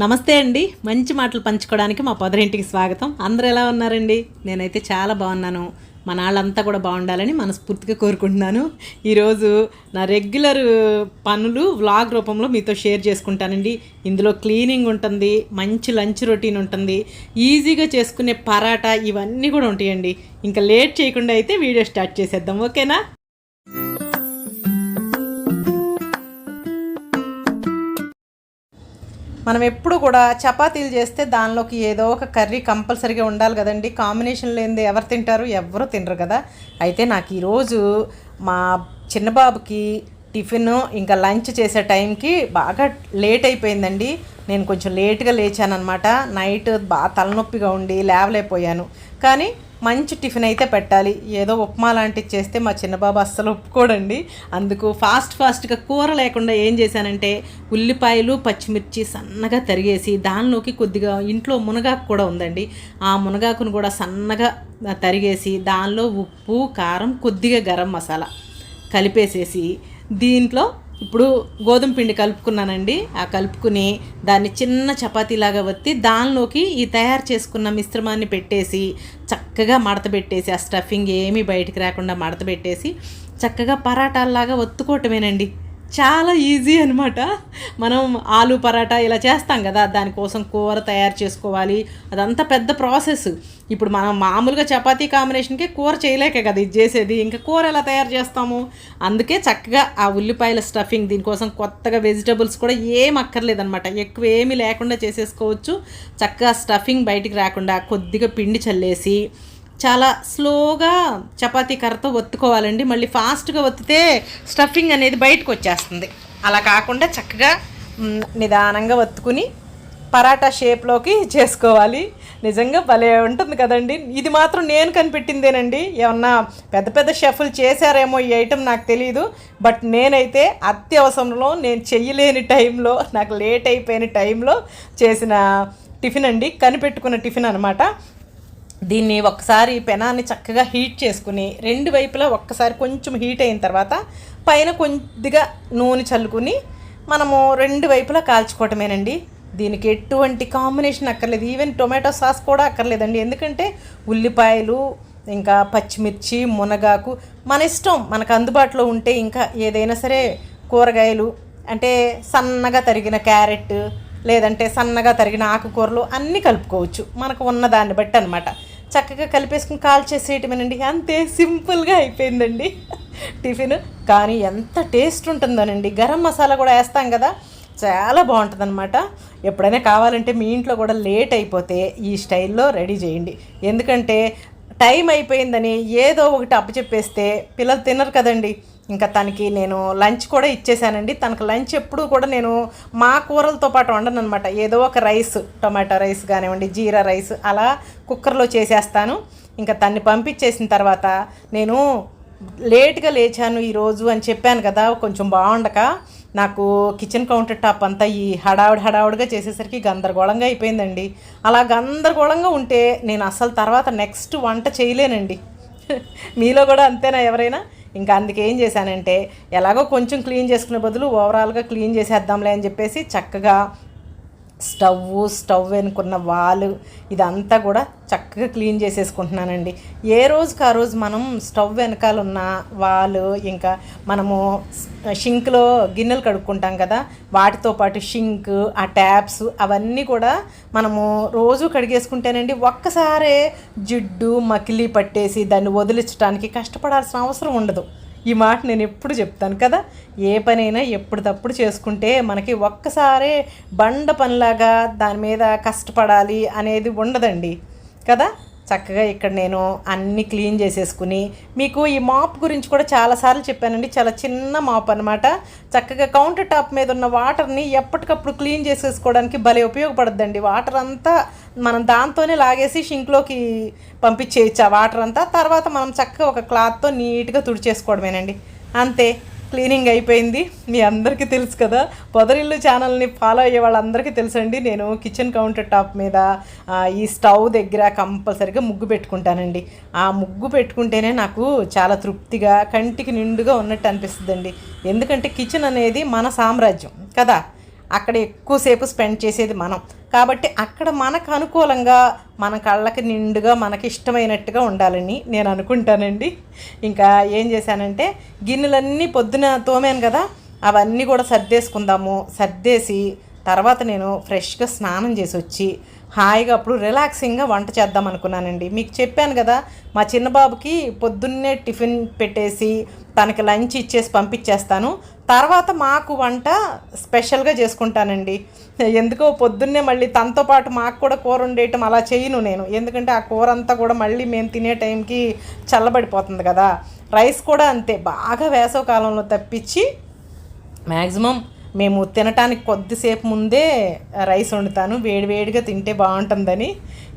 నమస్తే అండి. మంచి మాటలు పంచుకోవడానికి మా పొదరింటికి స్వాగతం. అందరూ ఎలా ఉన్నారండి? నేనైతే చాలా బాగున్నాను. మన వాళ్ళంతా కూడా బాగుండాలని మనస్ఫూర్తిగా కోరుకుంటున్నాను. ఈరోజు నా రెగ్యులర్ పనులు వ్లాగ్ రూపంలో మీతో షేర్ చేసుకుంటానండి. ఇందులో క్లీనింగ్ ఉంటుంది మంచి లంచ్ రొటీన్ ఉంటుంది ఈజీగా చేసుకునే పరాటా ఇవన్నీ కూడా ఉంటాయండి. ఇంకా లేట్ చేయకుండా అయితే వీడియో స్టార్ట్ చేసేద్దాం. ఓకేనా? మనం ఎప్పుడు కూడా చపాతీలు చేస్తే దానిలోకి ఏదో ఒక కర్రీ కంపల్సరీగా ఉండాలి కదండి. కాంబినేషన్ లేనిది ఎవరు తింటారు? ఎవరు తినరు కదా. అయితే నాకు ఈరోజు మా చిన్నబాబుకి టిఫిన్ ఇంకా లంచ్ చేసే టైంకి బాగా లేట్ అయిపోయిందండి. నేను కొంచెం లేట్గా అనమాట నైట్ బాగా తలనొప్పిగా ఉండి లేవలేకపోయాను. కానీ మంచి టిఫిన్ అయితే పెట్టాలి. ఏదో ఉప్మా లాంటిది చేస్తే మా చిన్నబాబు అస్సలు ఒప్పుకోడండి. అందుకు ఫాస్ట్ ఫాస్ట్గా కూర లేకుండా ఏం చేశానంటే ఉల్లిపాయలు పచ్చిమిర్చి సన్నగా తరిగేసి దానిలోకి కొద్దిగా ఇంట్లో మునగాకు కూడా ఉందండి. ఆ మునగాకును కూడా సన్నగా తరిగేసి దానిలో ఉప్పు కారం కొద్దిగా గరం మసాలా కలిపేసేసి దీంట్లో ఇప్పుడు గోధుమ పిండి కలుపుకున్నానండి. ఆ కలుపుకుని దాన్ని చిన్న చపాతీలాగా వత్తి దానిలోకి ఈ తయారు చేసుకున్న మిశ్రమాన్ని పెట్టేసి చక్కగా మడతబెట్టేసి ఆ స్టఫింగ్ ఏమీ బయటికి రాకుండా మడత పెట్టేసి చక్కగా పరాటాల్లాగా ఒత్తుకోవటమేనండి. చాలా ఈజీ అనమాట మనం ఆలు పరాటా ఇలా చేస్తాం కదా దానికోసం కూర తయారు చేసుకోవాలి. అదంతా పెద్ద ప్రాసెస్. ఇప్పుడు మనం మామూలుగా చపాతీ కాంబినేషన్కి కూర చేయలేక కదా ఇది చేసేది. ఇంకా కూర ఎలా తయారు చేస్తాము? అందుకే చక్కగా ఆ ఉల్లిపాయల స్టఫింగ్ దీనికోసం కొత్తగా వెజిటబుల్స్ కూడా ఏం అక్కర్లేదనమాట ఎక్కువ ఏమీ లేకుండా చేసేసుకోవచ్చు. చక్కగా స్టఫింగ్ బయటికి రాకుండా కొద్దిగా పిండి చల్లేసి చాలా స్లోగా చపాతీ కర్రతో ఒత్తుకోవాలండి. మళ్ళీ ఫాస్ట్గా ఒత్తితే స్టఫింగ్ అనేది బయటకు వచ్చేస్తుంది. అలా కాకుండా చక్కగా నిదానంగా ఒత్తుకుని పరాటా షేప్లోకి చేసుకోవాలి. నిజంగా భలే ఉంటుంది కదండి. ఇది మాత్రం నేను కనిపెట్టిందేనండి. ఏమన్నా పెద్ద పెద్ద షెఫ్లు చేశారేమో ఈ ఐటెం నాకు తెలియదు బట్ నేనైతే అత్యవసరంలో నేను చెయ్యలేని టైంలో నాకు లేట్ అయిపోయిన టైంలో చేసిన టిఫిన్ అండి. కనిపెట్టుకున్న టిఫిన్ అనమాట దీన్ని ఒక్కసారి పెనాన్ని చక్కగా హీట్ చేసుకుని రెండు వైపులా ఒక్కసారి కొంచెం హీట్ అయిన తర్వాత పైన కొద్దిగా నూనె చల్లుకుని మనము రెండు వైపులా కాల్చుకోవటమేనండి. దీనికి ఎటువంటి కాంబినేషన్ అక్కర్లేదు. ఈవెన్ టొమాటో సాస్ కూడా అక్కర్లేదండి. ఎందుకంటే ఉల్లిపాయలు ఇంకా పచ్చిమిర్చి మునగాకు మన ఇష్టం. మనకు అందుబాటులో ఉంటే ఇంకా ఏదైనా సరే కూరగాయలు అంటే సన్నగా తరిగిన క్యారెట్ లేదంటే సన్నగా తరిగిన ఆకుకూరలు అన్నీ కలుపుకోవచ్చు. మనకు ఉన్న దాన్ని బట్టి అనమాట చక్కగా కలిపేసుకుని కాల్ చేసేయటమేనండి. అంతే సింపుల్గా అయిపోయిందండి. టిఫిన్. కానీ ఎంత టేస్ట్ ఉంటుందోనండి. గరం మసాలా కూడా వేస్తాం కదా చాలా బాగుంటుందన్నమాట. ఎప్పుడైనా కావాలంటే మీ ఇంట్లో కూడా లేట్ అయిపోతే ఈ స్టైల్లో రెడీ చేయండి. ఎందుకంటే టైం అయిపోయిందని ఏదో ఒకటి అప్పచెప్పేస్తే పిల్లలు తినరు కదండి. ఇంకా తనకి నేను లంచ్ కూడా ఇచ్చేసానండి. తనకు లంచ్ ఎప్పుడు కూడా నేను మా కూరలతో పాటు వండను అనమాట ఏదో ఒక రైస్ టొమాటో రైస్ కానివ్వండి జీరా రైస్ అలా కుక్కర్లో చేసేస్తాను. ఇంకా తన్ని పంపించేసిన తర్వాత నేను లేట్గా లేచాను ఈరోజు అని చెప్పాను కదా కొంచెం బాగుండక నాకు కిచెన్ కౌంటర్ టాప్ అంతా ఈ హడావుడి హడావుడిగా చేసేసరికి గందరగోళంగా అయిపోయిందండి. అలా గందరగోళంగా ఉంటే నేను అసలు తర్వాత నెక్స్ట్ వంట చేయలేనండి. మీలో కూడా అంతేనా ఎవరైనా? ఇంకా అందుకే ఏం చేశానంటే ఎలాగో కొంచెం క్లీన్ చేసుకునే బదులు ఓవరాల్గా క్లీన్ చేసేద్దాంలే అని చెప్పేసి చక్కగా స్టవ్ స్టవ్ వెనుకున్న వాలు ఇదంతా కూడా చక్కగా క్లీన్ చేసేసుకుంటున్నానండి. ఏ రోజుకి ఆ రోజు మనం స్టవ్ వెనకాల ఉన్న వాలు ఇంకా మనము షింక్లో గిన్నెలు కడుక్కుంటాం కదా వాటితో పాటు షింక్ ఆ ట్యాప్స్ అవన్నీ కూడా మనము రోజు కడిగేసుకుంటేనండి ఒక్కసారే జిడ్డు మకిలి పట్టేసి దాన్ని వదిలించడానికి కష్టపడాల్సిన అవసరం ఉండదు. ఈ మాట నేను ఎప్పుడు చెప్తాను కదా? ఏ పనైనా ఎప్పటికప్పుడు చేసుకుంటే మనకి ఒక్కసారే బండ పనిలాగా దాని మీద కష్టపడాలి అనేది ఉండదండి. కదా? చక్కగా ఇక్కడ నేను అన్ని క్లీన్ చేసేసుకుని మీకు ఈ మాప్ గురించి కూడా చాలాసార్లు చెప్పానండి. చాలా చిన్న మాప్ అనమాట చక్కగా కౌంటర్ టాప్ మీద ఉన్న వాటర్ని ఎప్పటికప్పుడు క్లీన్ చేసేసుకోవడానికి భలే ఉపయోగపడద్దండి. వాటర్ అంతా మనం దాంతోనే లాగేసి షింక్లోకి పంపించేయచ్చు ఆ వాటర్ అంతా. తర్వాత మనం చక్కగా ఒక క్లాత్తో నీట్గా తుడిచేసుకోవడమేనండి. అంతే. క్లీనింగ్ అయిపోయింది. మీ అందరికీ తెలుసు కదా పొదరిల్లు ఛానల్ని ఫాలో అయ్యే వాళ్ళందరికీ తెలుసండి. నేను కిచెన్ కౌంటర్ టాప్ మీద ఈ స్టవ్ దగ్గర కంపల్సరిగా ముగ్గు పెట్టుకుంటానండి. ఆ ముగ్గు పెట్టుకుంటేనే నాకు చాలా తృప్తిగా కంటికి నిండుగా ఉన్నట్టు అనిపిస్తుందండి. ఎందుకంటే కిచెన్ అనేది మన సామ్రాజ్యం కదా. అక్కడ ఎక్కువసేపు స్పెండ్ చేసేది మనం. కాబట్టి అక్కడ మనకు అనుకూలంగా మన కళ్ళకి నిండుగా మనకి ఇష్టమైనట్టుగా ఉండాలని నేను అనుకుంటానండి. ఇంకా ఏం చేశానంటే గిన్నెలన్నీ పొద్దున తోమాను కదా అవన్నీ కూడా సర్దేసుకుందాము. సర్దేసి తర్వాత నేను ఫ్రెష్గా స్నానం చేసి వచ్చి హాయిగా అప్పుడు రిలాక్సింగ్గా వంట చేద్దాం అనుకున్నానండి. మీకు చెప్పాను కదా మా చిన్న బాబుకి పొద్దున్నే టిఫిన్ పెట్టేసి తనకి లంచ్ ఇచ్చేసి పంపించేస్తాను. తర్వాత మాకు వంట స్పెషల్గా చేసుకుంటానండి. ఎందుకో పొద్దున్నే మళ్ళీ తనతో పాటు మాకు కూడా కూర ఉండేయటం అలా చేయను నేను. ఎందుకంటే ఆ కూర అంతా కూడా మళ్ళీ మేము తినే టైంకి చల్లబడిపోతుంది కదా. రైస్ కూడా అంతే బాగా వేసవ కాలంలో తప్పించి మ్యాక్సిమం మేము తినటానికి కొద్దిసేపు ముందే రైస్ వండుతాను. వేడివేడిగా తింటే బాగుంటుందని.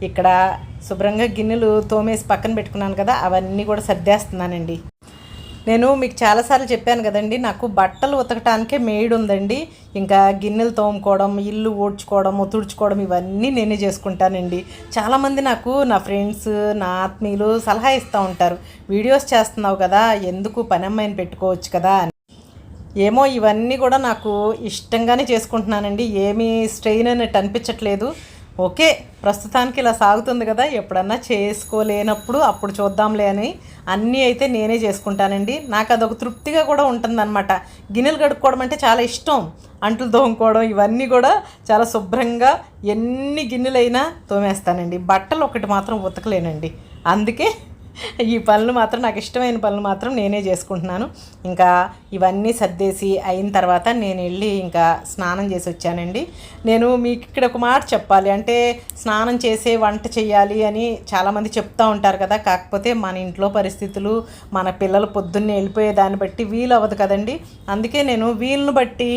ఇక్కడ శుభ్రంగా గిన్నెలు తోమేసి పక్కన పెట్టుకున్నాను కదా అవన్నీ కూడా సర్దేస్తున్నానండి. నేను మీకు చాలాసార్లు చెప్పాను కదండి నాకు బట్టలు ఉతకటానికే మేడ్ ఉందండి. ఇంకా గిన్నెలు తోముకోవడం ఇల్లు ఊడ్చుకోవడం తుడుచుకోవడం ఇవన్నీ నేనే చేసుకుంటానండి. చాలామంది నాకు నా ఫ్రెండ్స్ నా ఆత్మీయులు సలహా ఇస్తూ ఉంటారు. వీడియోస్ చేస్తున్నావు కదా ఎందుకు పని అమ్మాయిని పెట్టుకోవచ్చు కదా అని. ఏమో ఇవన్నీ కూడా నాకు ఇష్టంగానే చేసుకుంటున్నానండి. ఏమీ స్ట్రెయిన్ అన్నట్టు అనిపించట్లేదు. ఓకే ప్రస్తుతానికి ఇలా సాగుతుంది కదా ఎప్పుడన్నా చేసుకోలేనప్పుడు అప్పుడు చూద్దాంలే అని అన్నీ అయితే నేనే చేసుకుంటానండి. నాకు అదొక తృప్తిగా కూడా ఉంటుందన్నమాట. గిన్నెలు కడుక్కోవడం అంటే చాలా ఇష్టం. అంట్లు తోముకోవడం ఇవన్నీ కూడా చాలా శుభ్రంగా ఎన్ని గిన్నెలైనా తోమేస్తానండి. బట్టలు ఒకటి మాత్రం ఉతకలేనండి. అందుకే ఈ పనులు మాత్రం నాకు ఇష్టమైన పనులు మాత్రం నేనే చేసుకుంటున్నాను. ఇంకా ఇవన్నీ సర్దేసి అయిన తర్వాత నేను వెళ్ళి ఇంకా స్నానం చేసి వచ్చానండి. నేను మీకు ఇక్కడ ఒక మాట చెప్పాలి. అంటే స్నానం చేసే వంట చేయాలి అని చాలామంది చెప్తూ ఉంటారు కదా. కాకపోతే మన ఇంట్లో పరిస్థితులు మన పిల్లలు పొద్దున్నే వెళ్ళిపోయే దాన్ని బట్టి వీలు అవ్వదు కదండి. అందుకే నేను వీలును బట్టి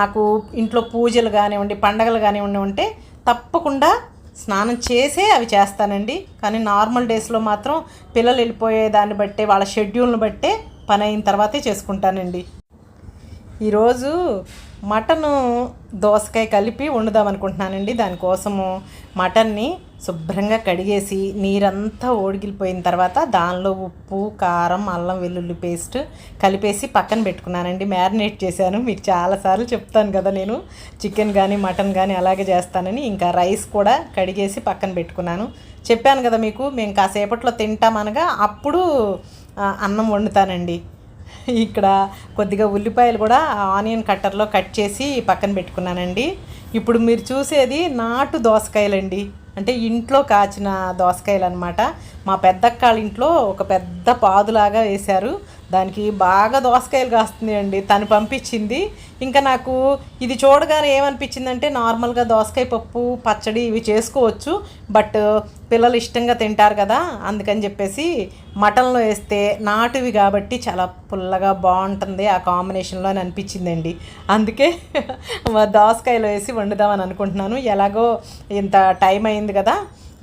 నాకు ఇంట్లో పూజలు కానివ్వండి పండగలు కానివ్వండి ఉంటే తప్పకుండా స్నానం చేసే అవి చేస్తానండి. కానీ నార్మల్ డేస్లో మాత్రం పిల్లలు వెళ్ళిపోయే దాన్ని బట్టే వాళ్ళ షెడ్యూల్ని బట్టే పని అయిన తర్వాతే చేసుకుంటానండి. ఈరోజు మటను దోసకాయ కలిపి వండుదాం అనుకుంటున్నానండి. దానికోసము మటన్ని శుభ్రంగా కడిగేసి నీరంతా ఓడిగిలిపోయిన తర్వాత దానిలో ఉప్పు కారం అల్లం వెల్లుల్లి పేస్ట్ కలిపేసి పక్కన పెట్టుకున్నానండి. మ్యారినేట్ చేశాను. మీకు చాలాసార్లు చెప్తాను కదా నేను. చికెన్ కానీ మటన్ కానీ అలాగే చేస్తానని. ఇంకా రైస్ కూడా కడిగేసి పక్కన పెట్టుకున్నాను. చెప్పాను కదా మీకు మేము కాసేపట్లో తింటామనగా అప్పుడు అన్నం వండుతానండి. ఇక్కడ కొద్దిగా ఉల్లిపాయలు కూడా ఆనియన్ కట్టర్లో కట్ చేసి పక్కన పెట్టుకున్నానండి. ఇప్పుడు మీరు చూసేది నాటు దోసకాయలండి. అంటే ఇంట్లో కాచిన దోసకాయలు అనమాట మా పెద్దక్కాళ్ళ ఇంట్లో ఒక పెద్ద పాదులాగా వేశారు. దానికి బాగా దోసకాయలు కాస్తుంది అండి. తను పంపించింది. ఇంకా నాకు ఇది చూడగానే ఏమనిపించిందంటే నార్మల్గా దోసకాయ పప్పు పచ్చడి ఇవి చేసుకోవచ్చు. బట్ పిల్లలు ఇష్టంగా తింటారు కదా అందుకని చెప్పేసి మటన్లో వేస్తే నాటువి కాబట్టి చాలా పుల్లగా బాగుంటుంది. ఆ కాంబినేషన్లో అని అనిపించిందండి. అందుకే దోసకాయలు వేసి వండుదామని అనుకుంటున్నాను. ఎలాగో ఇంత టైం అయింది కదా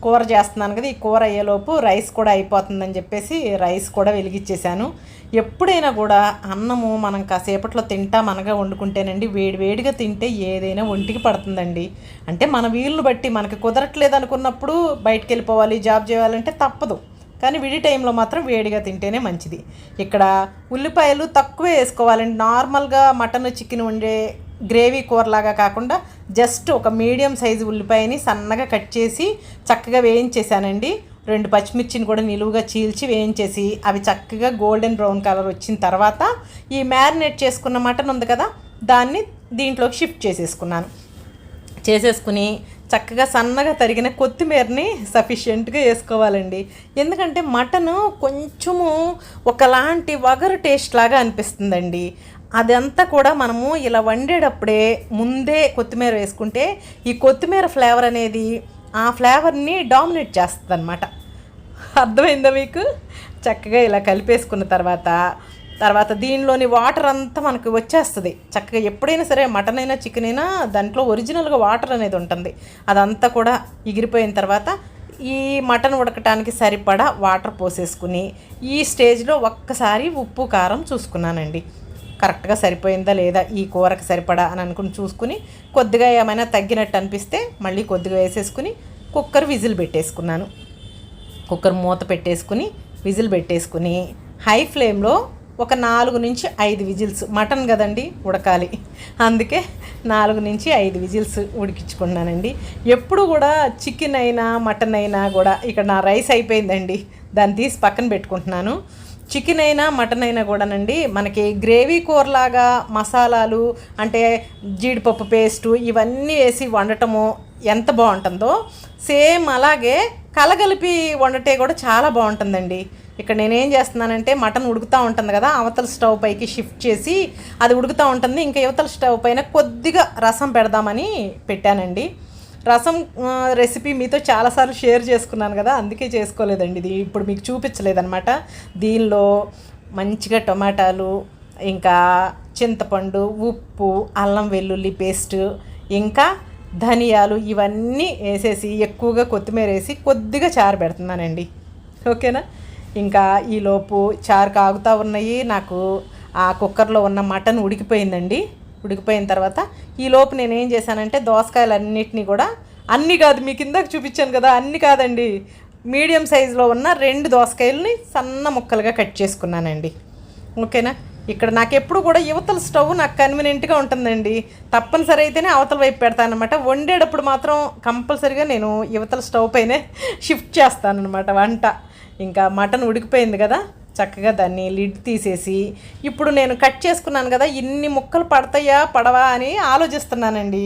కూర చేస్తున్నాను కదా ఈ కూర అయ్యేలోపు రైస్ కూడా అయిపోతుందని చెప్పేసి రైస్ కూడా వెలిగించేశాను ఎప్పుడైనా కూడా అన్నము మనం కాసేపట్లో తింటా మనగా వండుకుంటేనండి వేడి వేడిగా తింటే ఏదైనా ఒంటికి పడుతుందండి. అంటే మన వీలును బట్టి మనకి కుదరట్లేదు అనుకున్నప్పుడు బయటికి వెళ్ళిపోవాలి జాబ్ చేయాలంటే తప్పదు. కానీ విడి టైంలో మాత్రం వేడిగా తింటేనే మంచిది. ఇక్కడ ఉల్లిపాయలు తక్కువే వేసుకోవాలండి. నార్మల్గా మటన్ చికెన్ వండే గ్రేవీ కూరలాగా కాకుండా జస్ట్ ఒక మీడియం సైజు ఉల్లిపాయని సన్నగా కట్ చేసి చక్కగా వేయించేసానండి రెండు పచ్చిమిర్చిని కూడా నిలువుగా చీల్చి వేయించేసి అవి చక్కగా గోల్డెన్ బ్రౌన్ కలర్ వచ్చిన తర్వాత ఈ మ్యారినేట్ చేసుకున్న మటన్ ఉంది కదా దాన్ని దీంట్లోకి షిఫ్ట్ చేసేసుకున్నాను. చేసేసుకుని చక్కగా సన్నగా తరిగిన కొత్తిమీరని సఫిషియెంట్గా వేసుకోవాలండి. ఎందుకంటే మటను కొంచెము ఒకలాంటి వగరు టేస్ట్ లాగా అనిపిస్తుందండి. అదంతా కూడా మనము ఇలా వండేటప్పుడే ముందే కొత్తిమీర వేసుకుంటే ఈ కొత్తిమీర ఫ్లేవర్ అనేది ఆ ఫ్లేవర్ని డామినేట్ చేస్తుంది అనమాట అర్థమైందా మీకు? చక్కగా ఇలా కలిపేసుకున్న తర్వాత తర్వాత దీనిలోని వాటర్ అంతా మనకు వచ్చేస్తుంది. చక్కగా ఎప్పుడైనా సరే మటన్ అయినా చికెన్ అయినా దాంట్లో ఒరిజినల్గా వాటర్ అనేది ఉంటుంది. అదంతా కూడా ఎగిరిపోయిన తర్వాత ఈ మటన్ ఉడకటానికి సరిపడా వాటర్ పోసేసుకుని ఈ స్టేజ్లో ఒక్కసారి ఉప్పు కారం చూసుకున్నానండి. కరెక్ట్గా సరిపోయిందా లేదా ఈ కూరకు సరిపడా అని అనుకుని చూసుకుని కొద్దిగా ఏమైనా తగ్గినట్టు అనిపిస్తే మళ్ళీ కొద్దిగా వేసేసుకుని కుక్కర్ విజిల్ పెట్టేసుకున్నాను. కుక్కర్ మూత పెట్టేసుకుని విజిల్ పెట్టేసుకుని హై ఫ్లేమ్లో ఒక నాలుగు నుంచి ఐదు విజిల్స్ మటన్ కదండి ఉడకాలి. అందుకే నాలుగు నుంచి ఐదు విజిల్స్ ఉడికించుకున్నానండి. ఎప్పుడు కూడా చికెన్ అయినా మటన్ అయినా కూడా ఇక్కడ నా రైస్ అయిపోయిందండి. దాన్ని తీసి పక్కన పెట్టుకుంటున్నాను. చికెన్ అయినా మటన్ అయినా కూడానండి మనకి గ్రేవీ కూరలాగా మసాలాలు అంటే జీడిపప్పు పేస్టు ఇవన్నీ వేసి వండటము ఎంత బాగుంటుందో. సేమ్ అలాగే కలగలిపి వండటే కూడా చాలా బాగుంటుందండి. ఇక్కడ నేనేం చేస్తున్నానంటే మటన్ ఉడుకుతూ ఉంటుంది కదా అవతల స్టవ్ పైకి షిఫ్ట్ చేసి అది ఉడుకుతూ ఉంటుంది. ఇంకా యువతల స్టవ్ పైన కొద్దిగా రసం పెడదామని పెట్టానండి. రసం రెసిపీ మీతో చాలాసార్లు షేర్ చేసుకున్నాను కదా అందుకే చేసుకోలేదండి ఇది. ఇప్పుడు మీకు చూపించలేదన్నమాట. దీనిలో మంచిగా టొమాటాలు ఇంకా చింతపండు ఉప్పు అల్లం వెల్లుల్లి పేస్ట్ ఇంకా ధనియాలు ఇవన్నీ వేసేసి ఎక్కువగా కొత్తిమీర వేసి కొద్దిగా చారు పెడుతున్నానండి. ఓకేనా? ఇంకా ఈలోపు చారు కాగుతూ ఉన్నాయి. నాకు ఆ కుక్కర్లో ఉన్న మటన్ ఉడికిపోయిందండి. ఉడికిపోయిన తర్వాత ఈ లోపు నేను ఏం చేశానంటే దోసకాయలు అన్నిటినీ కూడా అన్ని కాదు మీకు ఇందాక చూపించాను కదా అన్ని కాదండి. మీడియం సైజులో ఉన్న రెండు దోసకాయలని సన్న ముక్కలుగా కట్ చేసుకున్నానండి. ఓకేనా? ఇక్కడ నాకు ఎప్పుడు కూడా యువతల స్టవ్ నాకు కన్వీనియంట్గా ఉంటుందండి. తప్పనిసరి అయితేనే అవతల వైపు పెడతాను అనమాట వండేటప్పుడు మాత్రం కంపల్సరిగా నేను యువతల స్టవ్ పైనే షిఫ్ట్ చేస్తాను అనమాట వంట. ఇంకా మటన్ ఉడికిపోయింది కదా చక్కగా దాన్ని లిడ్ తీసేసి ఇప్పుడు నేను కట్ చేసుకున్నాను కదా ఇన్ని ముక్కలు పడతాయా పడవా అని ఆలోచిస్తున్నానండి.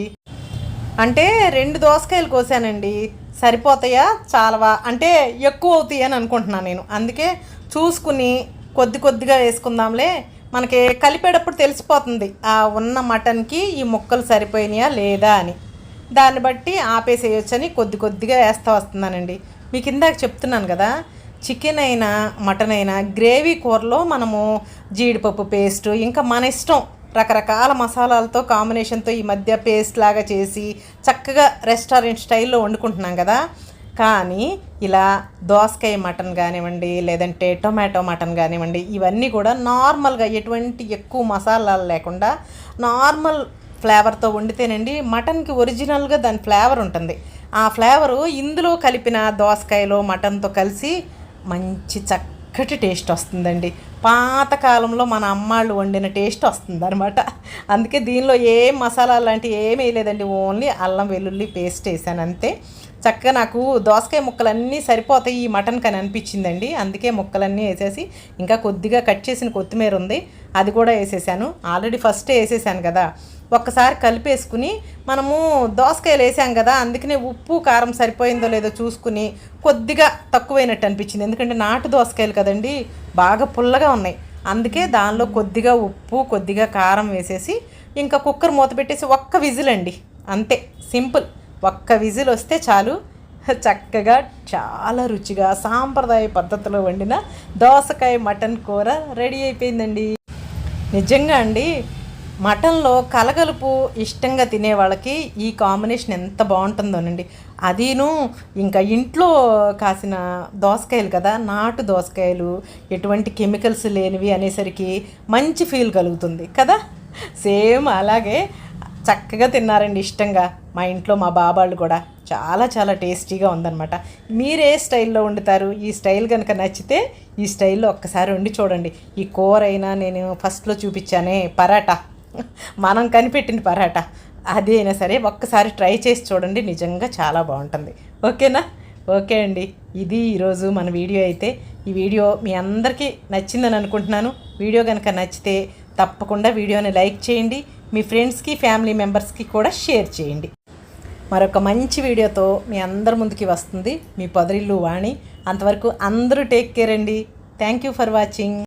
అంటే రెండు దోసకాయలు కోసానండి. సరిపోతాయా చాలవా? అంటే ఎక్కువ అవుతాయి అని అనుకుంటున్నాను నేను. అందుకే చూసుకుని కొద్ది కొద్దిగా వేసుకుందాంలే. మనకి కలిపేటప్పుడు తెలిసిపోతుంది ఆ ఉన్న మటన్కి ఈ ముక్కలు సరిపోయినాయా లేదా అని. దాన్ని బట్టి ఆపేసేయొచ్చని కొద్ది కొద్దిగా వేస్తూ వస్తున్నానండి. మీకు ఇందాక చెప్తున్నాను కదా చికెన్ అయినా మటన్ అయినా గ్రేవీ కూరలో మనము జీడిపప్పు పేస్ట్ ఇంకా మన ఇష్టం రకరకాల మసాలాలతో కాంబినేషన్తో ఈ మధ్య పేస్ట్ లాగా చేసి చక్కగా రెస్టారెంట్ స్టైల్లో వండుకుంటున్నాం కదా. కానీ ఇలా దోసకాయ మటన్ కానివ్వండి లేదంటే టొమాటో మటన్ కానివ్వండి ఇవన్నీ కూడా నార్మల్గా ఎటువంటి ఎక్కువ మసాలాలు లేకుండా నార్మల్ ఫ్లేవర్తో వండితేనండి మటన్కి ఒరిజినల్గా దాని ఫ్లేవర్ ఉంటుంది. ఆ ఫ్లేవరు ఇందులో కలిపిన దోసకాయలో మటన్తో కలిసి మంచి చక్కటి టేస్ట్ వస్తుందండి. పాతకాలంలో మన అమ్మాళ్ళు వండిన టేస్ట్ వస్తుంది అనమాట అందుకే దీనిలో ఏ మసాలా లాంటివి ఏమీ వేయలేదండి ఓన్లీ అల్లం వెల్లుల్లి పేస్ట్ వేసాను అంతే. చక్కగా నాకు దోసకాయ ముక్కలన్నీ సరిపోతాయి ఈ మటన్ కని అనిపించిందండి. అందుకే ముక్కలన్నీ వేసేసి ఇంకా కొద్దిగా కట్ చేసిన కొత్తిమీర ఉంది. అది కూడా వేసేసాను. ఆల్రెడీ ఫస్ట్ వేసేసాను కదా. ఒక్కసారి కలిపేసుకుని మనము దోసకాయలు వేసాం కదా అందుకనే ఉప్పు కారం సరిపోయిందో లేదో చూసుకుని కొద్దిగా తక్కువైనట్టు అనిపించింది. ఎందుకంటే నాటు దోసకాయలు కదండి బాగా పుల్లగా ఉన్నాయి. అందుకే దానిలో కొద్దిగా ఉప్పు కొద్దిగా కారం వేసేసి ఇంకా కుక్కర్ మూత పెట్టేసి ఒక్క విజిల్ అండి. అంతే సింపుల్. ఒక్క విజిల్ వస్తే చాలు. చక్కగా చాలా రుచిగా సాంప్రదాయ పద్ధతిలో వండిన దోసకాయ మటన్ కూర రెడీ అయిపోయిందండి. నిజంగా అండి మటన్లో కలగలుపు ఇష్టంగా తినే వాళ్ళకి ఈ కాంబినేషన్ ఎంత బాగుంటుందోనండి. అదీను ఇంకా ఇంట్లో కాసిన దోసకాయలు కదా నాటు దోసకాయలు ఎటువంటి కెమికల్స్ లేనివి అనేసరికి మంచి ఫీల్ కలుగుతుంది కదా. సేమ్ అలాగే చక్కగా తిన్నారండి ఇష్టంగా మా ఇంట్లో మా బాబాళ్ళు కూడా. చాలా చాలా టేస్టీగా ఉందన్నమాట. మీరే స్టైల్లో వండుతారు. ఈ స్టైల్ కనుక నచ్చితే ఈ స్టైల్లో ఒక్కసారి వండి చూడండి. ఈ కూర అయినా నేను ఫస్ట్లో చూపించానే పరాటా. మనం కనిపెట్టిన పరాటా. అది అయినా సరే ఒక్కసారి ట్రై చేసి చూడండి నిజంగా చాలా బాగుంటుంది. ఓకేనా? ఓకే అండి. ఇది ఈరోజు మన వీడియో అయితే. ఈ వీడియో మీ అందరికీ నచ్చిందని అనుకుంటున్నాను. వీడియో కనుక నచ్చితే తప్పకుండా వీడియోని లైక్ చేయండి. మీ ఫ్రెండ్స్కి ఫ్యామిలీ మెంబర్స్కి కూడా షేర్ చేయండి. మరొక మంచి వీడియోతో మీ అందరి ముందుకి వస్తుంది మీ పొదరిల్లు వాణి. అంతవరకు అందరూ టేక్ కేర్ అండి. Thank you for watching.